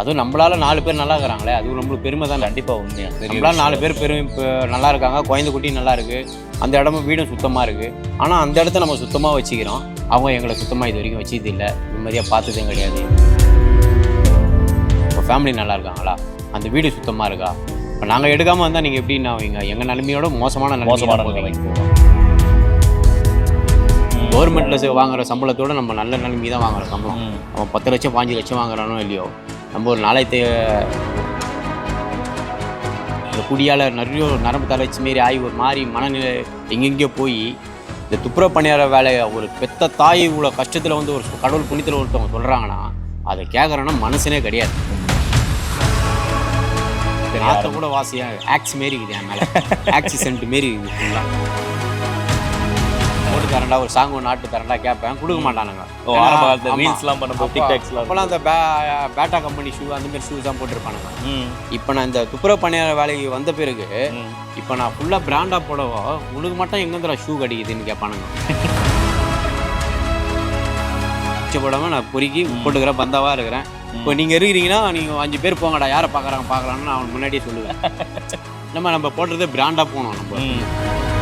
அதுவும் நம்மளால நாலு பேர் நல்லா இருக்கிறாங்களே அதுவும் நம்மளுக்கு பெருமை தான்? கண்டிப்பா உண்மையா. பெரிய நம்மளால நாலு. பேர் பெரும் இப்போ நல்லா இருக்காங்க குழந்தை குட்டி நல்லா இருக்கு அந்த இடமும் வீடும் சுத்தமாக இருக்கு. ஆனால் அந்த இடத்த நம்ம சுத்தமாக வச்சுக்கிறோம். அவங்க எங்களை சுத்தமாக இது வரைக்கும் வச்சது இல்லை. நிம்மதியாக பார்த்ததும் கிடையாது. இப்போ ஃபேமிலி நல்லா இருக்காங்களா அந்த வீடு சுத்தமாக இருக்கா? இப்போ நாங்கள் எடுக்காமல் வந்தால் நீங்கள் எப்படி நான் வைங்க? எங்கள் நிலைமையோட மோசமான மோசமான. கவர்மெண்ட்டில் வாங்குற சம்பளத்தோட நம்ம நல்ல நிலைமை தான் வாங்குறோம் சம்பளம். அவன் பத்து லட்சம் பாஞ்சு லட்சம் வாங்குறானோ இல்லையோ? நம்ம ஒரு நாளைக்கு இந்த குடியால் நிறைய நரம்பு தளர்ச்சி மாரி ஆகி ஒரு மாதிரி மனநிலை எங்கெங்கேயோ போய் இந்த துப்புரவு பணியார வேலையை ஒரு பெத்த தாய் இவ்வளோ கஷ்டத்தில் வந்து ஒரு கடவுள் புண்ணியத்தில் ஒருத்தவங்க சொல்கிறாங்கன்னா அதை கேட்குறோன்னா மனசனே கிடையாது. நாத்த கூட வாசியா ஆக்ஸ் மாரி இருக்குது என் மேலே. ஆக்சிசென்ட் மாரி இருக்குது ஃபுல்லாக தரண்டா ஒரு சாங் ஒன்று நாட்டு தரண்டா கேட்பேன் கொடுக்க மாட்டானுங்க. ஆரம்ப காலத்துல reelsலாம் பண்ணும்போது, அப்போலாம் அந்த பே பேட்டா கம்பெனி ஷூ அந்த மாதிரி ஷூஸ் தான் போட்டிருப்பானுங்க. இப்போ நான் இந்த துப்புரவு பணியார வேலைக்கு வந்த பிறகு. இப்போ நான் ஃபுல்லாக பிராண்டாக போடவோ உனக்கு மட்டும் எங்கேருந்துடா ஷூ கிடைக்குதுன்னு கேட்பானுங்க போடாமல் நான் பொறுக்கி போட்டுக்கிறேன் பந்தாவாக இருக்கிறேன். இப்போ நீங்கள் இருக்கிறீங்கன்னா நீங்கள் அஞ்சு பேர் போங்கடா யாரை பார்க்குறாங்க பார்க்கலான்னு நான் அவனுக்கு முன்னாடியே சொல்லுவேன். நம்ம நம்ம போடுறது பிராண்டாக போகணும் நம்ம.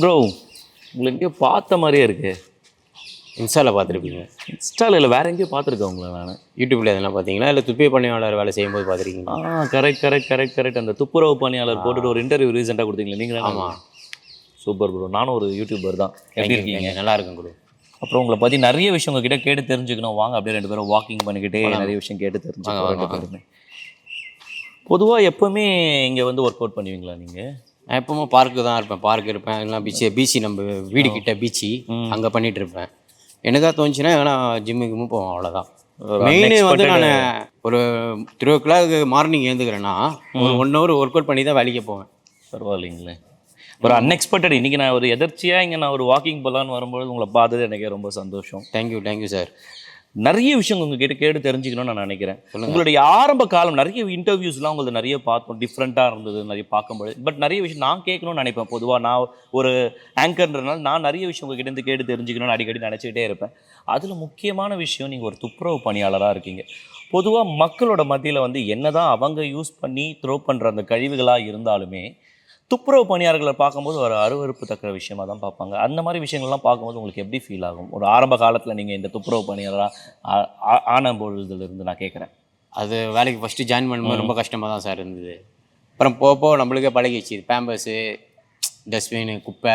ப்ரோ உங்களை எங்கேயோ பார்த்த மாதிரியே இருக்கு. இன்ஸ்டாவில் பார்த்துருப்பீங்க. இன்ஸ்டால இல்லை வேற எங்கேயோ பார்த்துருக்கேன் உங்களை நான். யூடியூப்பில் எதனா பார்த்தீங்களா? இல்லை துப்பை பணியாளர் வேலை செய்யும்போது பார்த்துருக்கீங்களா? ஆ கரெக்ட் கரெக்ட் கரெக்ட் கரெக்ட் அந்த துப்புரவு பணியாளர் போட்டுட்டு ஒரு இன்டர்வியூ ரீசெண்டாக கொடுத்தீங்களே நீங்கள் ஆமாம் சூப்பர் ப்ரோ நானும் ஒரு யூடியூபர் தான். எப்படி இருக்கீங்க? நல்லா இருக்கும் குரு அப்புறம் உங்களை பற்றி நிறைய விஷயம் உங்ககிட்ட கேட்டு தெரிஞ்சுக்கணும். வாங்க அப்படியே ரெண்டு பேரும் வாக்கிங் பண்ணிக்கிட்டே நிறைய விஷயம் கேட்டு தெரிஞ்சுக்கணும் பொதுவாக எப்பவுமே இங்கே வந்து ஒர்க் அவுட் பண்ணுவீங்களா நீங்கள் நான் எப்பவுமே பார்க்கு தான் இருப்பேன். பார்க் இருப்பேன். இல்லைனா பீச்சு பீச்சு நம்ம வீடு கிட்ட பீச்சு அங்கே பண்ணிட்டு இருப்பேன். எனக்கா தோணுச்சுன்னா வேணா ஜிம்மு கிம்மு போவோம். அவ்வளோதான் மெயின் வந்து நான் ஒரு த்ரீ ஓ கிளாக் மார்னிங் எழுந்துக்கிறேன்னா ஒரு ஒன் ஹவர் ஒர்க் அவுட் பண்ணி தான் வேலைக்கு போவேன். பரவாயில்லைங்களே. ஒரு அன்எக்ஸ்பெக்டட் இன்னைக்கு நான் ஒரு எதர்ச்சியாக இங்கே நான் ஒரு வாக்கிங் போகலான்னு வரும்போது உங்களை பார்த்தது எனக்கு ரொம்ப சந்தோஷம். தேங்க்யூ தேங்க்யூ சார் நிறைய விஷயம் உங்ககிட்ட கேட்டு தெரிஞ்சுக்கணும்னு நான் நினைக்கிறேன். உங்களுடைய ஆரம்ப காலம் நிறைய இன்டர்வியூஸ்லாம் உங்களுக்கு நிறைய பார்த்தோம் டிஃப்ரெண்ட்டாக இருந்தது நிறைய பார்க்கும்போது பட் நிறைய விஷயம் நான் கேட்கணும்னு நினைப்பேன் பொதுவாக நான் ஒரு ஆங்கர்ன்றனால நான் நிறைய விஷயம் உங்ககிட்ட இருந்து கேட்டு தெரிஞ்சுக்கணும்னு அடிக்கடி நினச்சிக்கிட்டே இருப்பேன். அதில் முக்கியமான விஷயம் நீங்கள் ஒரு துப்புரவு பணியாளராக இருக்கீங்க. பொதுவாக மக்களோட மத்தியில் வந்து என்னதான் அவங்க யூஸ் பண்ணி த்ரோ பண்ணுற அந்த கழிவுகளாக இருந்தாலுமே துப்புரவு பணியாளர்களை பார்க்கும்போது ஒரு அருவருப்பு தக்க விஷயமா தான் பார்ப்பாங்க. அந்த மாதிரி விஷயங்கள்லாம் பார்க்கும்போது உங்களுக்கு எப்படி ஃபீல் ஆகும்? ஒரு ஆரம்ப காலத்தில் நீங்கள் இந்த துப்புரவு பணியாளராக ஆன பொழுதுலேருந்து நான் கேட்குறேன். அது வேலைக்கு ஃபஸ்ட்டு ஜாயின் பண்ணும்போது ரொம்ப கஷ்டமாக தான் சார் இருந்தது. அப்புறம் போக போக நம்மளுக்கே பழகிடுச்சு. பேம்பர்ஸு டஸ்ட்பின் குப்பை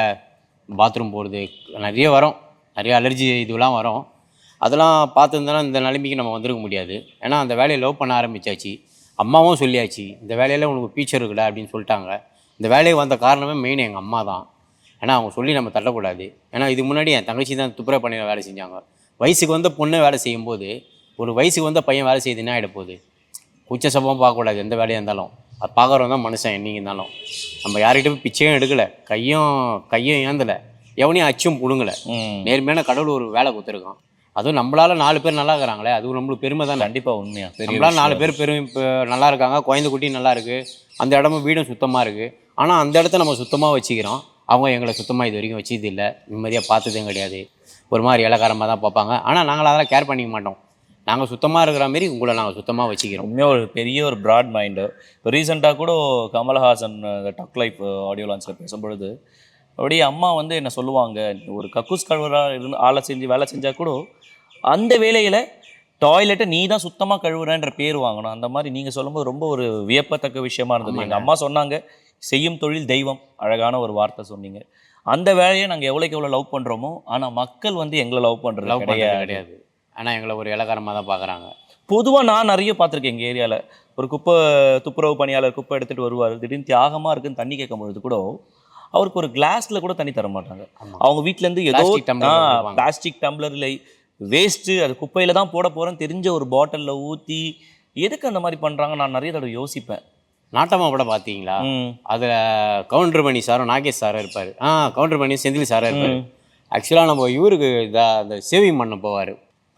பாத்ரூம் போகிறது நிறைய வரும். நிறைய அலர்ஜி இதுவெல்லாம் வரும். அதெல்லாம் பார்த்துருந்தோன்னா இந்த நிலைமைக்கு நம்ம வந்திருக்க முடியாது. ஏன்னா அந்த வேலையை லவ் பண்ண ஆரம்பிச்சாச்சு. அம்மாவும் சொல்லியாச்சு இந்த வேலையில் உனக்கு ஃபியூச்சர் இருக்குடா அப்படின்னு சொல்லிட்டாங்க. இந்த வேலைக்கு வந்த காரணமே மெயின் எங்கள் அம்மா தான். ஏன்னா அவங்க சொல்லி நம்ம தள்ளக்கூடாது. ஏன்னா இதுக்கு முன்னாடி என் தங்கச்சி தான் துப்புரவு பண்ணி வேலை செஞ்சாங்க. வயசுக்கு வந்த பொண்ணு வேலை செய்யும்போது ஒரு வயசுக்கு வந்த பையன் வேலை செய்யுது என்ன ஆகிட போகுது? கூச்ச சம்பவம் பார்க்கக்கூடாது எந்த வேலையாக இருந்தாலும். அது பார்க்குறவன் தான் மனுஷன் என்னைக்கு இருந்தாலும். நம்ம யார்கிட்ட போய் பிச்சையும் எடுக்கலை. கையும் கையும் ஏந்தலை. எவனையும் அச்சும் பிடுங்கலை. நேர்மையான கடவுள் ஒரு வேலை கொடுத்துருக்கான். அதுவும் நம்மளால நாலு பேர் நல்லா இருக்கிறாங்களே அதுவும் நம்மளுக்கு பெருமை தான். கண்டிப்பாக உண்மையா. பெரிய நம்மளால நாலு பேர் பெரும் இப்போ நல்லா இருக்காங்க குழந்தை குட்டி நல்லா இருக்கு. அந்த இடமும் வீடும் சுத்தமாக இருக்குது ஆனால் அந்த இடத்த நம்ம சுத்தமாக வச்சுக்கிறோம். அவங்க எங்களை சுத்தமாக இது வரைக்கும் வச்சது இல்லை. நிம்மதியாக பார்த்ததும் கிடையாது. ஒரு மாதிரி இலக்காரமாக தான் பார்ப்பாங்க. ஆனால் நாங்கள் அதெல்லாம் கேர் பண்ணிக்க மாட்டோம். நாங்கள் சுத்தமாக இருக்கிற மாரி உங்களை நாங்கள் சுத்தமாக வச்சுக்கிறோம். உண்மையாக ஒரு பெரிய ஒரு ப்ராட் மைண்டு இப்போ ரீசெண்டாக கூட கமல்ஹாசன் டக் லைஃப் ஆடியோ லான்ச்சில் பேசும்பொழுது அப்படியே அம்மா வந்து என்ன சொல்லுவாங்க ஒரு கக்கூஸ் கழுவுறா இருந்து ஆளை செஞ்சு வேலை செஞ்சால் கூட அந்த வேலையில் டாய்லெட்டை நீ தான் சுத்தமாக கழுவுறன்ற பேர் வாங்கணும். அந்த மாதிரி நீங்கள் சொல்லும்போது ரொம்ப ஒரு வியப்பத்தக்க விஷயமா இருந்தது. எங்கள் அம்மா சொன்னாங்க செய்யும் தொழில் தெய்வம் அழகான ஒரு வார்த்தை சொன்னீங்க. அந்த வேலையை நாங்கள் எவ்வளோக்கு எவ்வளோ லவ் பண்ணுறோமோ ஆனால் மக்கள் வந்து எங்களை லவ் பண்ணுறது லவ் கிடையாது. கிடையாது. ஆனால் எங்களை ஒரு இலக்காரமாக தான் பார்க்குறாங்க பொதுவா நான் நிறைய பார்த்திருக்கேன் எங்க ஏரியால. ஒரு குப்பை துப்புரவு பணியாளர் குப்பை எடுத்துட்டு வருவார் திடீர்னு தியாகமா இருக்குன்னு தண்ணி கேட்கும் பொழுது கூட அவருக்கு ஒரு கிளாஸ்ல கூட தண்ணி தர மாட்டாங்க. அவங்க வீட்ல இருந்து ஏதோ. பிளாஸ்டிக் டம்ளர்ல வேஸ்ட் அது குப்பையில தான் போட போறேன்னு தெரிஞ்ச ஒரு பாட்டில்ல ஊத்தி எதுக்கு அந்த மாதிரி பண்றாங்க? நான் நிறைய தடவை யோசிப்பேன். நாட்டமா படம் பார்த்தீங்களா. அதில் கவுண்டர் பண்ணி சாரும் நாகேஷ் சாரும் இருப்பார். ஆ கவுண்டர் பண்ணி செந்தில் சாரும் இருப்பார். ஆக்சுவலாக நம்ம இவருக்கு இதா அந்த சேவிங் பண்ண போவார்.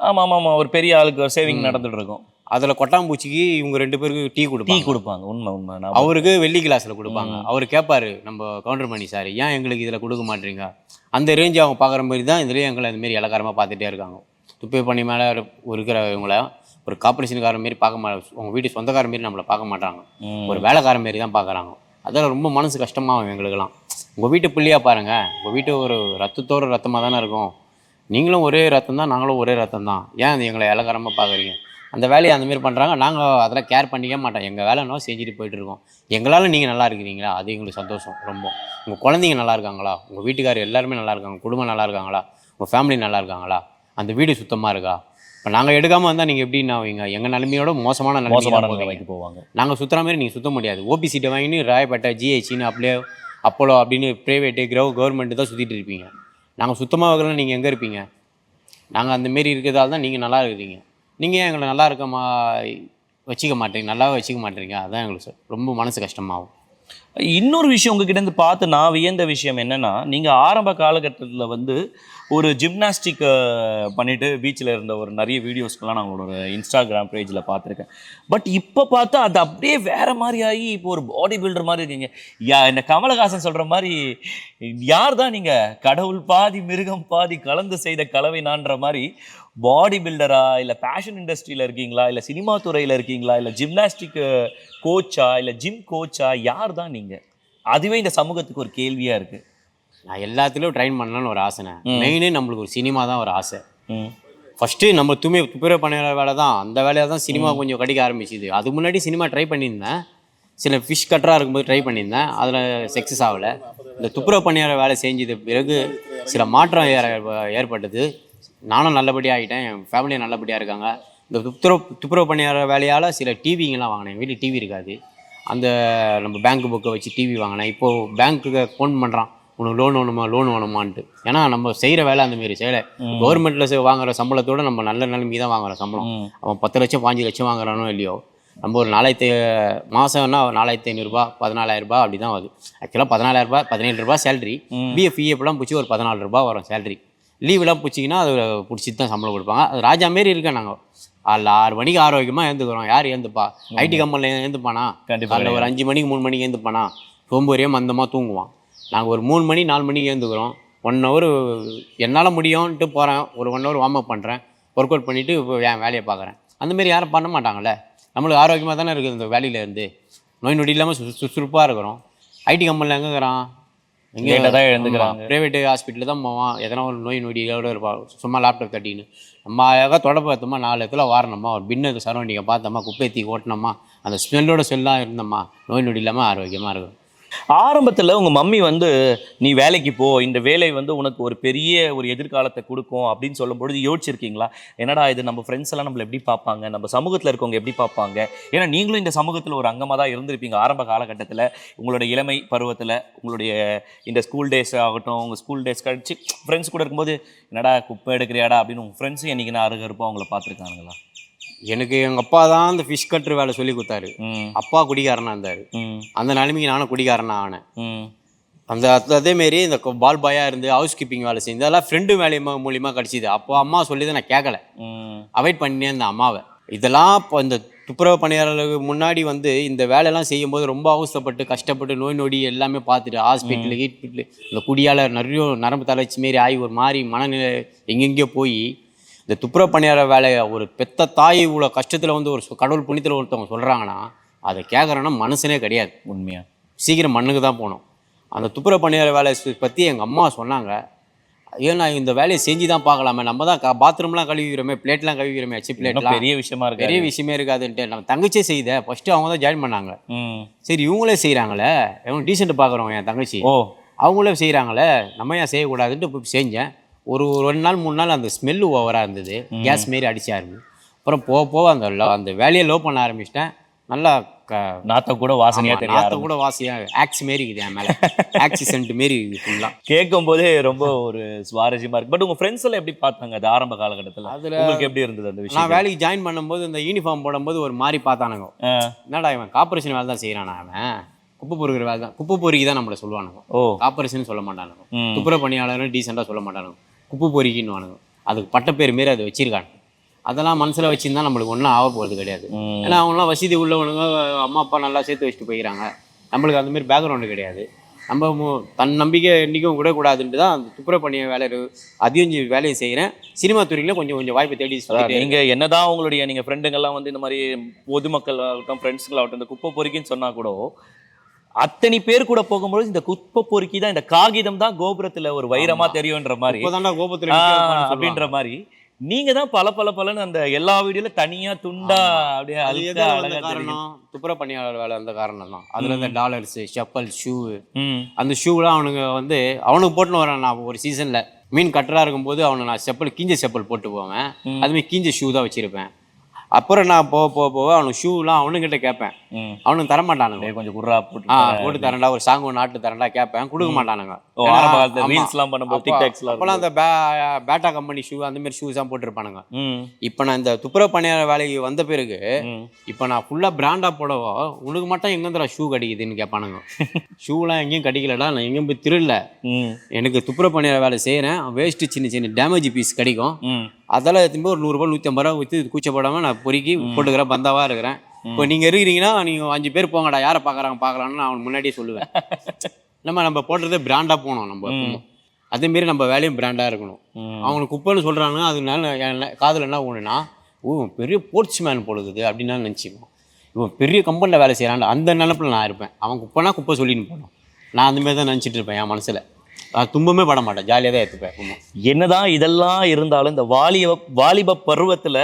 ஆமா ஆமா ஆமா. ஒரு பெரிய ஆளுக்கு சேவிங் நடந்துட்டு இருக்கும். அதில் கொட்டாம்பூச்சிக்கு இவங்க ரெண்டு பேருக்கு டீ டீ கொடுப்பாங்க. உண்மை உண்மை. அவருக்கு வெள்ளி கிளாஸில் கொடுப்பாங்க. அவர் கேட்பாரு நம்ம கவுண்டர் பண்ணி சார் ஏன் எங்களுக்கு இதில் கொடுக்க மாட்டீங்க? அந்த ரேஞ்ச் அவங்க பார்க்குற மாதிரி தான் இதுலேயும் எங்களை இந்த மாதிரி இலக்காரமாக பார்த்துட்டே இருக்காங்க. துப்பை பண்ணி மேலே இருக்கிற இவங்கள ஒரு கார்பரேஷனுக்கார மாரி பார்க்க மாட்டாங்க உங்கள் வீட்டு சொந்தக்கார மாரி நம்மளை பார்க்க மாட்டாங்க. ஒரு வேலைக்கார மாரி தான் பார்க்குறாங்க. அதெல்லாம் ரொம்ப மனசு கஷ்டமாகும் எங்களுக்கெல்லாம் உங்கள் வீட்டு பிள்ளையாக பாருங்கள் உங்கள் வீட்டு ஒரு ரத்தத்தோட ரத்தமாக தானே இருக்கும். நீங்களும் ஒரே ரத்தம் தான் நாங்களும் ஒரே ரத்தம் தான். ஏன் அது எங்களை இலக்காரமாக பார்க்குறீங்க? அந்த வேலையை அந்த மாதிரி பண்ணுறாங்க நாங்கள் அதெல்லாம் கேர் பண்ணிக்க மாட்டோம். எங்கள் வேலைனோ செஞ்சுட்டு போயிட்டு இருக்கோம். எங்களால் நீங்கள் நல்லா இருக்கிறீங்களா? அது எங்களுக்கு சந்தோஷம் ரொம்ப. உங்கள் குழந்தைங்க நல்லா இருக்காங்களா? உங்கள் வீட்டுக்காரர் எல்லாருமே நல்லா இருக்காங்க. குடும்பம் நல்லா இருக்காங்களா? உங்கள் ஃபேமிலி நல்லா இருக்காங்களா? அந்த வீடு சுத்தமாக இருக்கா? இப்போ நாங்கள் எடுக்காமல் வந்தால் நீங்கள் எப்படின்னு ஆவீங்க? எங்கள் நிலைமையோட மோசமான மோசமான நிலைமைக்கு போவாங்க. நாங்கள் சுற்றுற மாதிரி நீங்கள் சுத்த முடியாது. ஓபி சீட்டை வாங்கின்னு ராயப்பேட்டை ஜிஹெச்சின்னு அப்படியே அப்போலோ அப்படின்னு ப்ரைவேட்டு கிரவ் கவர்மெண்ட்டு தான் சுற்றிட்டு இருப்பீங்க. நாங்கள் சுத்தமாக வைக்கலாம் நீங்கள் எங்கே இருப்பீங்க? நாங்கள் அந்த மாரி இருக்கிறதால தான் நீங்கள் நல்லா இருக்கிறீங்க நீங்கள் எங்களை நல்லா இருக்க மா வச்சுக்க மாட்டீங்க? நல்லாவே வச்சுக்க மாட்டீங்க? அதான் எங்களுக்கு ரொம்ப மனசு கஷ்டமாகும் இன்னொரு விஷயம் உங்ககிட்ட இருந்து பார்த்து நான் வியந்த விஷயம் என்னன்னா நீங்க ஆரம்ப காலகட்டத்தில் வந்து ஒரு ஜிம்னாஸ்டிக் பண்ணிட்டு பீச்சில் இருந்த ஒரு நிறைய வீடியோஸ்க்கெல்லாம் நான் உங்களோட இன்ஸ்டாகிராம் பேஜில் பார்த்துருக்கேன். பட் இப்போ பார்த்தா அது அப்படியே வேற மாதிரி ஆகி இப்போ ஒரு பாடி பில்டர் மாதிரி இருக்கீங்க. யா இந்த கமலஹாசன் சொல்ற மாதிரி யார் தான் நீங்க? கடவுள் பாதி மிருகம் பாதி கலந்து செய்த கலவை நான்ற மாதிரி பாடி பில்டரா இல்லை ஃபேஷன் இண்டஸ்ட்ரியில் இருக்கீங்களா இல்லை சினிமா துறையில் இருக்கீங்களா இல்லை ஜிம்னாஸ்டிக் கோச்சா இல்லை ஜிம் கோச்சா யார் தான் நீங்கள் அதுவே இந்த சமூகத்துக்கு ஒரு கேள்வியாக இருக்குது நான் எல்லாத்துலேயும் ட்ரைன் பண்ணணும்னு ஒரு ஆசைண்ணே. மெயினே நம்மளுக்கு ஒரு சினிமா தான் ஒரு ஆசை. ஃபஸ்ட்டு நம்ம துணி துப்புரவு பண்ணுற வேலை தான். அந்த வேலையை தான் சினிமா கொஞ்சம் கடிக்க ஆரம்பிச்சுது. அதுக்கு முன்னாடி சினிமா ட்ரை பண்ணியிருந்தேன். சில ஃபிஷ் கட்டராக இருக்கும்போது ட்ரை பண்ணியிருந்தேன். அதில் சக்ஸஸ் ஆகலை. இந்த துப்புரவு பணியார வேலை செஞ்சது பிறகு சில மாற்றம் ஏற- ஏற்பட்டது. நானும் நல்லபடியாக ஆகிட்டேன் என் ஃபேமிலியும் நல்லபடியாக இருக்காங்க. இந்த துப்புரவு துப்புரவு பணியார வேலையால் சில டிவிங்கெல்லாம் வாங்கினேன். என் வீட்டில் டிவி இருக்காது. அந்த நம்ம பேங்க் புக்கை வச்சு டிவி வாங்கினேன். இப்போது பேங்க்குக்கு ஃபோன் பண்ணுறான் உனக்கு லோன் வேணுமா? லோன் வேணுமான்ட்டு. ஏன்னா நம்ம செய்கிற வேலை அந்த மாரி செய்யலை. கவர்மெண்ட்டில் வாங்குற சம்பளத்தோட நம்ம நல்ல நிலைமைக்கு தான் வாங்குற சம்பளம். அவன் பத்து லட்சம் பாஞ்சு லட்சம் வாங்குறானோ இல்லையோ நம்ம ஒரு நாலாயிரத்தி மாதம்னா நாலாயிரத்தி ஐநூறுரூபா பதினாலாயிரரூபா அப்படி தான் வருது. ஆக்சுவலாக பதினாலாயிரரூபா பதினேழு ரூபா சேலரி பிஎஃப் இஎஃப்லாம் பிடிச்சி ஒரு பதினாலு ரூபா வரும் சேலரி லீவெலாம் பிடிச்சிங்கன்னா அது பிடிச்சிட்டு தான் சம்பளம் கொடுப்பாங்க. அது ராஜா மாரி இருக்கேன் நாங்கள் அதில் ஆறு மணிக்கு ஆரோக்கியமாக ஏந்துக்கிறோம். யார் ஏந்துப்பா? ஐடி கம்பெனியில் ஏந்துப்பானா? அதில் ஒரு அஞ்சு மணிக்கு மூணு மணிக்கு ஏந்துப்பானா? சோம்பேறியாக மந்தமாக தூங்குவான். நாங்கள் ஒரு மூணு மணி நாலு மணிக்கு ஏந்துக்கிறோம். ஒன் ஹவர் என்னால் முடியும்ன்ட்டு போகிறேன் ஒரு ஒன் ஹவர் வார்ம் அப் பண்ணுறேன் ஒர்க் அவுட் பண்ணிவிட்டு இப்போ என் வேலையை பார்க்குறேன். அந்த மாதிரி யாரும் பண்ண மாட்டாங்கல்ல. நம்மளுக்கு ஆரோக்கியமாக தானே இருக்குது இந்த வேலையில இருந்து. நோய் நொடி இல்லாமல் சு சுறுசுறுப்பாக இருக்கிறோம். ஐடி கம்பெனியில் எங்கேங்கிறான்? Late ஆ தான் எழுந்துக்கிறாங்க. ப்ரைவேட்டு ஹாஸ்பிட்டலில் தான் போவான். எதனா ஒரு நோய் நொடியோட இருப்பான் சும்மா லேப்டாப் தட்டின்னு. நம்ம அழகாக தொடப்ப பார்த்தோமா நாலு இடத்துல வாரணமா? ஒரு பின்னு சரௌண்டிங்கை பார்த்தோமா? குப்பை தீ ஓட்டினோமா? அந்த ஸ்மெல்லோட ஸ்மெல்லாக இருந்தோமா? நோய் நொடி இல்லாமல் ஆரோக்கியமாக இருக்கும். ஆரம்பத்தில் உங்கள் மம்மி வந்து நீ வேலைக்கு போ இந்த வேலை வந்து உனக்கு ஒரு பெரிய ஒரு எதிர்காலத்தை கொடுக்கும் அப்படின்னு சொல்லும்பொழுது யோசிச்சிருக்கீங்களா? என்னடா இது நம்ம ஃப்ரெண்ட்ஸ் எல்லாம் நம்மளை எப்படி பார்ப்பாங்க? நம்ம சமூகத்தில் இருக்கவங்க எப்படி பார்ப்பாங்க? ஏன்னா நீங்களும் இந்த சமூகத்தில் ஒரு அங்கமாக தான் இருந்திருப்பீங்க ஆரம்ப காலகட்டத்தில். உங்களோட இளமை பருவத்தில் உங்களுடைய இந்த ஸ்கூல் டேஸ் ஆகட்டும் உங்கள் ஸ்கூல் டேஸ் கழிச்சு ஃப்ரெண்ட்ஸ் கூட இருக்கும்போது என்னடா குப்பை எடுக்கிறியாடா? அப்படின்னு உங்கள் ஃப்ரெண்ட்ஸும் என்றைக்கு நான் அருகருப்பாக அவங்கள பார்த்துருக்கானுங்களா? எனக்கு எங்கள் அப்பா தான் அந்த ஃபிஷ் கட்டுற வேலை சொல்லி கொடுத்தாரு. அப்பா குடிகாரனாக இருந்தார். அந்த நிலைமைக்கு நானும் குடிகாரனாக ஆனேன். அந்த அத- அதேமாரி இந்த பால் பாயாக இருந்து ஹவுஸ் கீப்பிங் வேலை செஞ்சு அதெல்லாம் ஃப்ரெண்டு வேலை மூலியமாக கிடச்சிது. அப்போ அம்மா சொல்லி தான் நான் கேட்கல அவாய்ட் பண்ணினே இருந்தேன் அம்மாவை. இதெல்லாம் இப்போ இந்த துப்புரவு பணியாளர்களுக்கு முன்னாடி வந்து இந்த வேலையெல்லாம் செய்யும்போது ரொம்ப அவஸ்தைப்பட்டு கஷ்டப்பட்டு நோய் நொடி எல்லாமே பார்த்துட்டு ஹாஸ்பிட்டலு ஹீட்பிட்டலு இந்த குடியால் நிறைய நரம்பு தளர்ச்சி மாரி ஆகி ஒரு மாதிரி மனநிலை எங்கெங்கேயோ போய் இந்த துப்புரவு பணியாளர் வேலையை ஒரு பெத்த தாய் இவ்வளோ கஷ்டத்தில் வந்து ஒரு கடவுள் புண்ணியத்தில் ஒருத்தவங்க சொல்கிறாங்கன்னா அதை கேட்குறேன்னா மனுஷனே கிடையாது. உண்மையா? சீக்கிரம் மண்ணுக்கு தான் போகணும். அந்த துப்புரவு பணியாளர் வேலையை பற்றி எங்கள் அம்மா சொன்னாங்க. ஏன்னா இந்த வேலையை செஞ்சு தான் பார்க்கலாமே. நம்ம தான் பாத்ரூம்லாம் கழுவிக்கிறோமே பிளேட்லாம் கழுவிக்கிறோமே அச்சு பிளேட்லாம் பெரிய விஷயமா இருக்கு பெரிய விஷயமே இருக்காதுன்ட்டு. நம்ம தங்கச்சியே செய்த ஃபஸ்ட்டு அவங்க தான் ஜாயின் பண்ணாங்க. சரி இவங்களே செய்கிறாங்களே இவங்க டீசெண்ட் பார்க்குறோம் என் தங்கச்சி. ஓ. அவங்களே செய்கிறாங்களே நம்ம ஏன் செய்யக்கூடாதுன்ட்டு செஞ்சேன். ஒரு ஒரு ரெண்டு நாள் மூணு நாள் அந்த ஸ்மெல்லு ஓவராக இருந்தது. கேஸ் மாரி அடிச்சா இருந்து அப்புறம் போக போக அந்த அந்த வேலையை லோ பண்ண ஆரம்பிச்சிட்டேன். நல்லா க நாத்த கூட வாசனையா ஆமா, தெரிய நாத்த கூட வாசியா ஆக்ஸ் மாரி இருக்குது என் மேலே. ஆக்சி சென்ட் மாரி இருக்குது ஃபுல்லாக கேட்கும் போதே ரொம்ப ஒரு சுவாரஸ்யமா இருக்கு. பட் உங்க ஃப்ரெண்ட்ஸ் எல்லாம் எப்படி பார்த்தாங்க அது ஆரம்ப காலகட்டத்துல? அதுல உங்களுக்கு எப்படி இருந்தது அந்த நான் விஷயம் வேலைக்கு ஜாயின் பண்ணும்போது இந்த யூனிஃபார்ம் போடும்போது ஒரு மாதிரி பார்த்தானுங்க. என்னடா இவன் கார்பரேஷன் வேலை தான் செய்கிறானா அவன்? குப்பை பொறுக்கிற வேலை தான் குப்பை பொறுக்கி தான் நம்மளை சொல்லுவானுங்க. ஓ. கார்பரேஷன் சொல்ல மாட்டானுங்க. துப்புர பணியாளர்னு டீசெண்டாக சொல்ல மாட்டானுங்க. குப்பை பொறுக்கின்னு அதுக்கு பட்ட பேர் மாரி அதை வச்சிருக்காங்க அதெல்லாம் மனசில் வச்சிருந்தா நம்மளுக்கு ஒன்றும் ஆக போகிறது கிடையாது. ஏன்னா அவங்களாம் வசதி உள்ளவனுங்க அம்மா அப்பா நல்லா சேர்த்து வச்சுட்டு போயிக்கிறாங்க. நம்மளுக்கு அந்த மாதிரி பேக்ரவுண்டு கிடையாது. நம்ம தன் நம்பிக்கை என்றைக்கும் விடக்கூடாதுன்ட்டு தான் அந்த துப்புரவு பணிய வேலை செஞ்சு வேலையை செய்கிறேன் சினிமா துறையில கொஞ்சம் கொஞ்சம் வாய்ப்பு தேடி அதான் சுத்திட்டே இருக்கேன். நீங்க என்னதான் உங்களுடைய நீங்க ஃப்ரெண்டுங்கெல்லாம் வந்து இந்த மாதிரி பொதுமக்கள் ஆகட்டும் ஃப்ரெண்ட்ஸுங்களாகட்டும் இந்த குப்பை பொறுக்கின்னு சொன்னா கூட அத்தனை பேர் கூட போகும்போது இந்த குப்பை பொறுக்கி தான் இந்த காகிதம் தான் கோபுரத்துல ஒரு வைரமா. தெரியும்ன்ற மாதிரி. அப்படின்ற. மாதிரி. நீங்க தான் பல பல பலன்னு அந்த எல்லா வீடியோல தனியா துண்டா. அப்படியே துப்புர பணியாளர் வேலை வந்த காரணம் தான். அதுல இந்த டாலர்ஸ் செப்பல் ஷூ அந்த ஷூலாம் அவனுங்க வந்து அவனுக்கு போட்டுன்னு வரேன் நான் ஒரு சீசன்ல மீன் கட்டரா இருக்கும்போது அவனுக்கு நான் செப்பல் கீஞ்ச செப்பல் போட்டு போவேன். அதுமாதிரி கீஞ்ச ஷூ தான் வச்சிருப்பேன். அப்புறம் நான் போக போக போக அவனுக்கு ஷூலாம் அவனுங்கிட்ட கேட்பேன். அவனுக்கு தரமாட்டானுங்க கொஞ்சம் குர்ரா போட்டு போட்டு தரேன்டா ஒரு சாங் நாட்டு தரேன்டா கேட்பேன். கொடுக்க மாட்டானுங்க. ஓ ஏன்னா, ஆரம்ப காலத்துல ஆமா. ரீல்ஸ் எல்லாம் பண்ணும்போது டிக்டாக்ஸ்லாம் அப்போலாம் அந்த பேட்டா கம்பெனி ஷூ அந்த மாதிரி ஷூஸ் தான் போட்டிருப்பானுங்க. இப்போ நான் இந்த துப்புரவு பணியாளர் வேலைக்கு வந்த பிறகு இப்போ நான் ஃபுல்லாக பிராண்டாக போடவோ உனக்கு மட்டும் எங்கேருந்துடா ஷூ கிடைக்குதுன்னு கேட்பானுங்க. ஷூலாம் எங்கேயும் கிடைக்கலடா நான் எங்கேயும் போய் திருடல. எனக்கு துப்புரவு பணியாளர் வேலை செய்கிறேன் வேஸ்ட்டு சின்ன சின்ன டேமேஜ் பீஸ் கிடைக்கும். அதெல்லாம் எடுத்துன்னு போய் ஒரு நூறுரூபா நூற்றி ஐம்பது ரூபா விற்று கூச்சப்படாமல் நான் பொறுக்கி போட்டுக்கிறேன் பந்தாவாக இருக்கிறேன். இப்போ நீங்கள் இருக்கிறீங்கன்னா நீங்கள் அஞ்சு பேர் போங்கடா யாரை பார்க்குறாங்க பார்க்கலான்னு நான் முன்னாடியே சொல்லுவேன். நம்ம நம்ம போடுறதே பிராண்டாக போகணும் நம்ம. அதேமாரி நம்ம வேலையும் பிராண்டாக இருக்கணும். அவனுக்கு குப்பைன்னு சொல்கிறாங்க அதனால என் காதில் என்ன ஒன்றுனா ஓ பெரிய போர்ட்ஸ் மேன் பொழுது அப்படின்னு நான் நினச்சிப்போம் இவன் பெரிய கம்பெனியில் வேலை செய்கிறான் அந்த நினப்பில் நான் இருப்பேன். அவன் குப்பைனா குப்பை சொல்லின்னு போனோம் நான் அந்த மாதிரி தான் நினச்சிட்டு இருப்பேன் என் மனசில். நான் தும்பமே பட மாட்டேன். ஜாலியாக தான் எப்பவுமே. என்னதான் இதெல்லாம் இருந்தாலும் இந்த வாலிப வாலிப பருவத்துல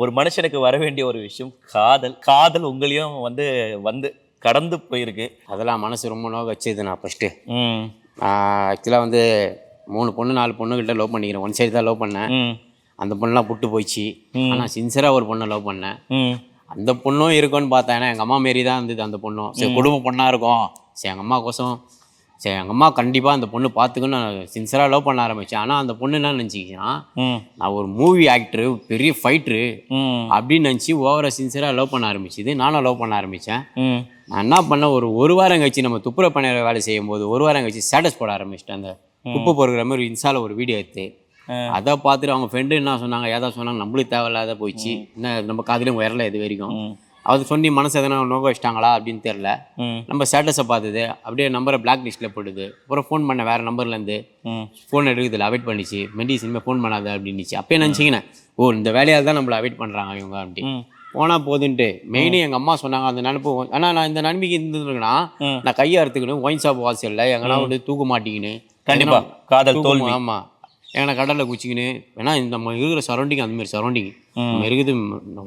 ஒரு மனுஷனுக்கு வர வேண்டிய ஒரு விஷயம் காதல். காதல் உங்களையும் வந்து வந்து கடந்து போயிருக்கு. அதெல்லாம் மனசு ரொம்ப நோக வச்சது நான் ஃபஸ்ட்டு ஆக்சுவலாக வந்து மூணு பொண்ணு நாலு பொண்ணுகிட்ட லவ் பண்ணிக்கிறேன். ஒன் சைடு தான் லவ் பண்ணேன். அந்த பொண்ணுலாம் புட்டு போயிடுச்சு ஆனால் சின்சராக ஒரு பொண்ணை லவ் பண்ணேன். அந்த பொண்ணும் இருக்கும்னு பார்த்தேன். ஏன்னா எங்கள் அம்மா மாரி தான் இருந்தது அந்த பொண்ணும். சரி குடும்ப பொண்ணாக இருக்கும். சரி எங்கள் அம்மா கோசம் சரி எங்கள் அம்மா கண்டிப்பாக அந்த பொண்ணு பார்த்துக்குன்னு நான் சின்சராக லவ் பண்ண ஆரம்பித்தேன் ஆனால் அந்த பொண்ணு என்ன நினச்சிக்கிச்சுன்னா நான் ஒரு மூவி ஆக்டரு பெரிய ஃபைட்ரு அப்படின்னு நினச்சி ஓவராக சின்சராக லவ் பண்ண ஆரம்பிச்சுது. நானும் லவ் பண்ண ஆரம்பித்தேன் நான் என்ன பண்ணேன் ஒரு ஒரு வாரம் கழிச்சு நம்ம துப்புரவு பணியாளர் வேலை செய்யும் போது ஒரு வாரம் கழிச்சு ஸ்டேட்டஸ் போட ஆரம்பிச்சிட்டேன். அந்த குப்பை பொறுக்கிற மாதிரி இன்ஸ்டால ஒரு வீடியோ எடுத்து அதை பார்த்துட்டு அவங்க ஃப்ரெண்டு என்ன சொன்னாங்க ஏதா சொன்னாங்க நம்மளுக்கு தேவையில்லாத போயிடுச்சு என்ன நம்ம காதுலையும் உயரல இது வரைக்கும். அது சொல்லி மனசு எதனா நோக்க வச்சிட்டாங்களா அப்படின்னு தெரில நம்ம ஸ்டேட்டஸை பார்த்தது அப்படியே நம்பரை பிளாக் லிஸ்ட்டில் போட்டுது. அப்புறம் ஃபோன் பண்ண வேறு நம்பர்லேருந்து ஃபோன் எடுக்குதில்ல அவாய்ட் பண்ணிச்சு. இனிமேல் ஃபோன் பண்ணாத அப்படின்னுச்சு. அப்பயே நினச்சிக்கினேன் ஓ இந்த வேலையால் தான் நம்மளை அவாய்ட் பண்ணுறாங்க இவங்க அப்படி ம். போனால் போதுன்ட்டு. மெயினே எங்கள் அம்மா சொன்னாங்க அந்த நினப்பு ஆனால் நான் இந்த நன்மைக்கு இருந்ததுன்னா ம். நான் கையை அறுத்துக்கணும் ஒயின் ஷாப் வாசலில் எங்கன்னா வந்து தூக்க மாட்டிக்கின்னு. கண்டிப்பா. காதல் தோல்வி. ஆமாம் எங்கன்னா கடலில் குச்சிக்கின்னு ஏன்னா இந்த நம்ம இருக்கிற சரௌண்டிங் அந்த மாதிரி சரௌண்டிங் நம்ம இருக்குது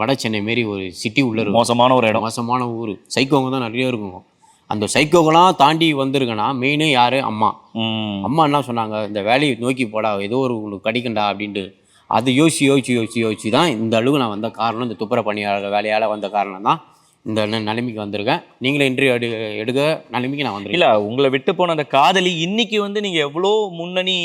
வட சென்னை மாரி ஒரு சிட்டி உள்ள இருக்கும். மோசமான ஒரு இடம். மோசமான ஊர். சைக்கோங்க தான் நிறைய இருக்குங்க அந்த சைக்கோக்கெல்லாம் தாண்டி வந்திருக்கேன்னா மெயினே யார்? அம்மா. அம்மா என்ன சொன்னாங்க? இந்த வேலையை நோக்கி போடா ஏதோ ஒரு உனக்கு கிடைக்கண்டா அப்படின்ட்டு. அது யோசிச்சு யோசிச்சு யோசிச்சு யோசிச்சு தான் இந்த அளவு நான் வந்த காரணம் இந்த துப்புர பணியாளர் வேலையால் வந்த காரணம் தான் இந்த நிலைமைக்கு வந்திருக்கேன். நீங்களே இன்டர்வியூ எடு எடுக்க நிலைமைக்கு நான் வந்திருக்கேன். இல்ல உங்களை விட்டு போன அந்த காதலி இன்னைக்கு வந்து நீங்க எவ்வளோ முன்னணி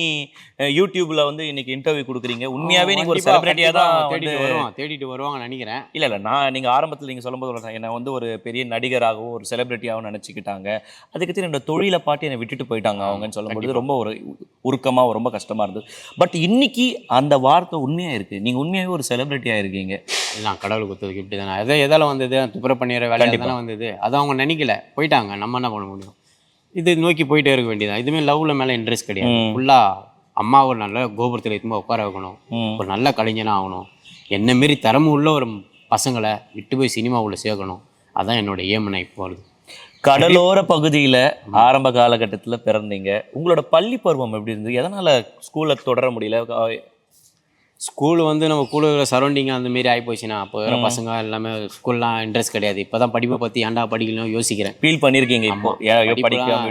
அஹ், யூடியூப்ல வந்து இன்னைக்கு இன்டர்வியூ கொடுக்குறீங்க. உண்மையாவே நீங்க ஒரு கண்டிப்பா, செலிபிரிட்டியா தான் தேடிட்டு வருவாங்க தேடிட்டு வருவாங்க நினைக்கிறேன். இல்ல இல்ல நான் நீங்க ஆரம்பத்துல நீங்க சொல்லும்போது என்னை வந்து ஒரு பெரிய நடிகராகவும் ஒரு செலிபிரிட்டியாகவும் நினைச்சுக்கிட்டாங்க. அதுக்கு என்னோட தொழிலை பாட்டு என்னை விட்டுட்டு போயிட்டாங்க அவங்கன்னு சொல்லும்போது ரொம்ப ஒரு உருக்கமா ரொம்ப கஷ்டமா இருந்தது. பட் இன்னைக்கு அந்த வார்த்தை உண்மையா இருக்கு? நீங்க உண்மையாவே ஒரு செலிபிரிட்டியா இருக்கீங்க. எல்லாம் கடவுள் கொடுத்தது கிஃப்ட் தானே எதை எதால வந்தது? துப்புர பண்ணிடுற வேலை கண்டிப்பா. தானே வந்தது. அதை அவங்க நினைக்கல. போயிட்டாங்க. நம்ம என்ன பண்ண முடியும்? இது நோக்கி போயிட்டே இருக்க வேண்டியதான் இதுமே லவ்ல மேலே இன்ட்ரெஸ்ட் கிடையாது. ம். ஃபுல்லாக அம்மாவை நல்ல கோபுரத்தில் எடுத்தும்போது உட்கார வைக்கணும். ஒரு நல்ல கலைஞனாக ஆகணும். என்ன மாரி திறமை உள்ள ஒரு பசங்களை விட்டு போய் சினிமாவுள்ள சேர்க்கணும். அதான் என்னோட ஏமனை இப்போ வருது. கடலோர பகுதியில ஆரம்ப காலகட்டத்துல பிறந்தீங்க. உங்களோட பள்ளி பருவம் எப்படி இருந்தது? எதனால ஸ்கூல்ல தொடர முடியல? ஸ்கூல் வந்து நம்ம கூட சரௌண்டிங் அந்த மாரி ஆகி போச்சுன்னா அப்போ இருக்கிற பசங்க எல்லாமே ஸ்கூல்லாம் இன்ட்ரெஸ்ட் கிடையாது. இப்போ தான் படிப்பை பற்றி ஏன்டா படிக்கணும் யோசிக்கிறேன். ஃபீல் பண்ணிருக்கீங்க இப்போ. படிக்காம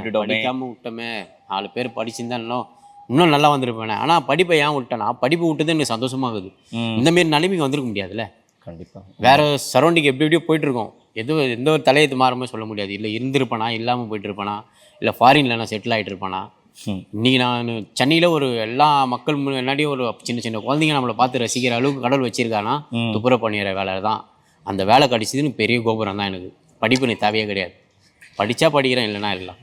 விட்டோமே. நாலு பேர் படிச்சிருந்தா இன்னும் இன்னும் நல்லா வந்திருப்பேனே ஆனால் படிப்பை ஏன் விட்டேன்னா படிப்பு விட்டது எனக்கு சந்தோஷமாகுது ம். இந்த மாரி நிலைமைக்கு வந்திருக்க முடியாதுல்ல? கண்டிப்பா. வேற சரௌண்டிங் எப்படி எப்படியோ போயிட்டு இருக்கோம் எதுவும் எந்த ஒரு தலையெழுத்து மாறுமே சொல்ல முடியாது. இல்லை இருந்திருப்பேனா? இல்லாமல் போயிட்டு இருப்பேனா இல்லை ஃபாரின்ல நான் செட்டில் ஆகிட்டு இருப்பேனா இன்னைக்கு நான் சென்னையில் ஒரு எல்லா மக்கள் முன்னாடியும் ஒரு சின்ன சின்ன குழந்தைங்க நம்மளை பார்த்து ரசிக்கிற அளவுக்கு கடவுள் வச்சிருக்கானா. துப்புரவு பண்ணிடுற வேலை தான். அந்த வேலை கிடைச்சதுன்னு பெரிய கோபுரம் தான் எனக்கு. படிப்பு எனக்கு தேவையே கிடையாது. படித்தா படிக்கிறேன் இல்லைன்னா இல்லை.